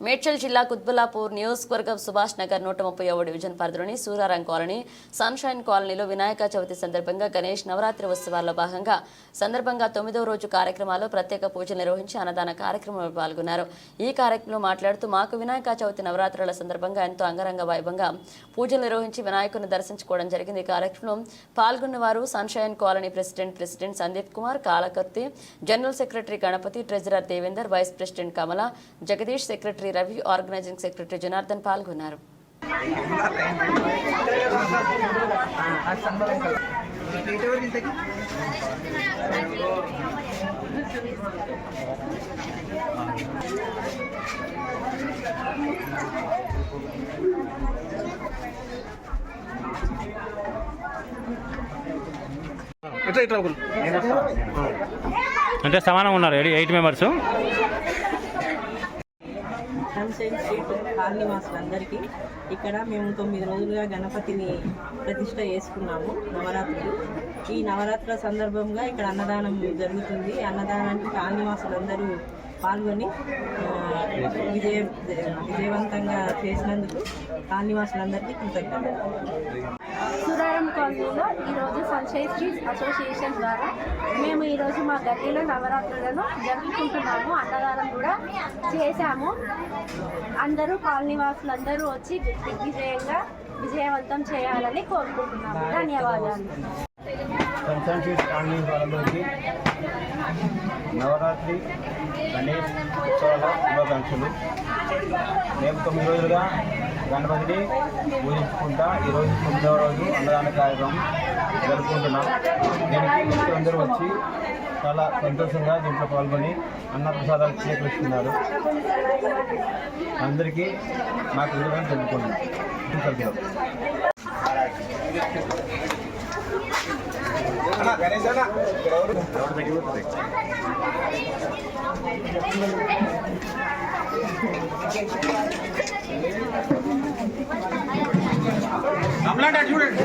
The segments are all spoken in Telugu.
మేడ్చల్ జిల్లా కుత్బలాపూర్ నియోజకవర్గం సుభాష్ నగర్ నూట ముప్పై డివిజన్ పరిధిలోని సూరారం కాలనీ సన్షైన్ కాలనీలో వినాయక చవితి సందర్భంగా గణేష్ నవరాత్రి ఉత్సవాల్లో భాగంగా సందర్భంగా తొమ్మిదవ రోజు కార్యక్రమాల్లో ప్రత్యేక పూజలు నిర్వహించి అన్నదాన కార్యక్రమంలో పాల్గొన్నారు. ఈ కార్యక్రమంలో మాట్లాడుతూ మాకు వినాయక చవితి నవరాత్రుల సందర్భంగా ఎంతో అంగరంగ వైభవంగా పూజలు నిర్వహించి వినాయకుని దర్శించుకోవడం జరిగింది. ఈ కార్యక్రమంలో పాల్గొన్న వారు sunshine colony president president Sandeep Kumar Kalakarthi general secretary Ganapathi treasurer Devender vice president Kamala Jagadish secretary Ravi organising secretary Janardhan పాల్గొన్నారు. అంటే సమానం ఉన్నారు eight members. Sunshine street colony వాసులందరికీ ఇక్కడ మేము తొమ్మిది రోజులుగా గణపతిని ప్రతిష్ట చేసుకున్నాము నవరాత్రులు. ఈ నవరాత్రుల సందర్భంగా ఇక్కడ అన్నదానం జరుగుతుంది. అన్నదానానికి కాలనీ వాసులందరూ పాల్గొని ఆ, విజయ విజయవంతంగా చేసినందుకు కాలనీ వాసులందరికీ కృతజ్ఞతలు. సురారం ఈరోజు సన్షైన్ స్ట్రీట్ అసోసియేషన్ ద్వారా మేము ఈరోజు మా గల్లీలో నవరాత్రులను జరుపుకుంటున్నాము. అన్నదానం కూడా చేశాము. అందరూ కాలనీ వాసులందరూ వచ్చి విజయంగా విజయవంతం చేయాలని కోరుకుంటున్నాము. ధన్యవాదాలు కన్సర్న్ స్ట్రీట్ కాలనీ వాళ్ళకి నవరాత్రి గణేష్ ఉత్సవాల శుభాకాంక్షలు. మేము తొమ్మిది రోజులుగా గణపతిని పూజించుకుంటా ఈరోజు తొమ్మిదవ రోజు అన్నదాన కార్యక్రమం జరుపుకుంటున్నాం. దీనికి భక్తులందరూ వచ్చి చాలా సంతోషంగా దీంట్లో పాల్గొని అన్న ప్రసాదాలు స్వీకరిస్తున్నారు. అందరికీ మా కృతజ్ఞతలు తెలుపుకుంటున్నాను చూడండి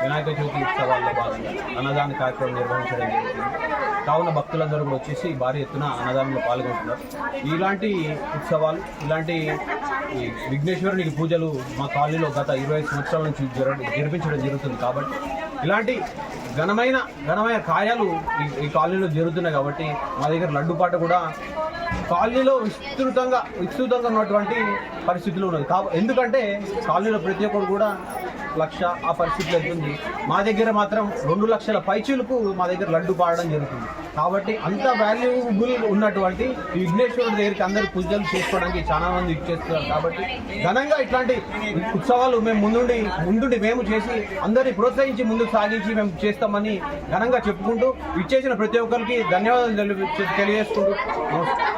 వినాయక చవితి ఉత్సవాల్లో భాగంగా అన్నదాన కార్యక్రమం నిర్వహించడం జరుగుతుంది కావున భక్తులందరూ కూడా వచ్చేసి భారీ ఎత్తున అన్నదానంలో పాల్గొంటున్నారు. ఇలాంటి ఉత్సవాలు ఇలాంటి ఈ విఘ్నేశ్వరునికి పూజలు మా కాలనీలో గత ఇరవై సంవత్సరాల నుంచి జర- జరిపించడం జరుగుతుంది కాబట్టి ఇలాంటి ఘనమైన ఘనమైన కార్యాలు ఈ ఈ కాలనీలో జరుగుతున్నాయి కాబట్టి మా దగ్గర లడ్డుపాట కూడా కాలనీలో విస్తృతంగా విస్తృతంగా ఉన్నటువంటి పరిస్థితులు ఉన్నది. కా ఎందుకంటే కాలనీలో ప్రతి ఒక్కరు కూడా లక్ష ఆ పరిస్థితి వెళ్తుంది. మా దగ్గర మాత్రం రెండు లక్షల పైచీలకు మా దగ్గర లడ్డు పాడడం జరుగుతుంది. కాబట్టి అంత వాల్యూబుల్ ఉన్నటువంటి ఈ విఘ్నేశ్వరుడు దగ్గరికి అందరు పూజలు చేసుకోవడానికి చాలా మంది ఇచ్చేస్తున్నారు కాబట్టి ఘనంగా ఇట్లాంటి ఉత్సవాలు మేము ముందుండి ముందుండి మేము చేసి అందరినీ ప్రోత్సహించి ముందుకు సాగించి మేము చేస్తామని ఘనంగా చెప్పుకుంటూ ఇచ్చేసిన ప్రతి ఒక్కరికి ధన్యవాదాలు తెలియ- తెలియజేసుకుంటూ నమస్కారం.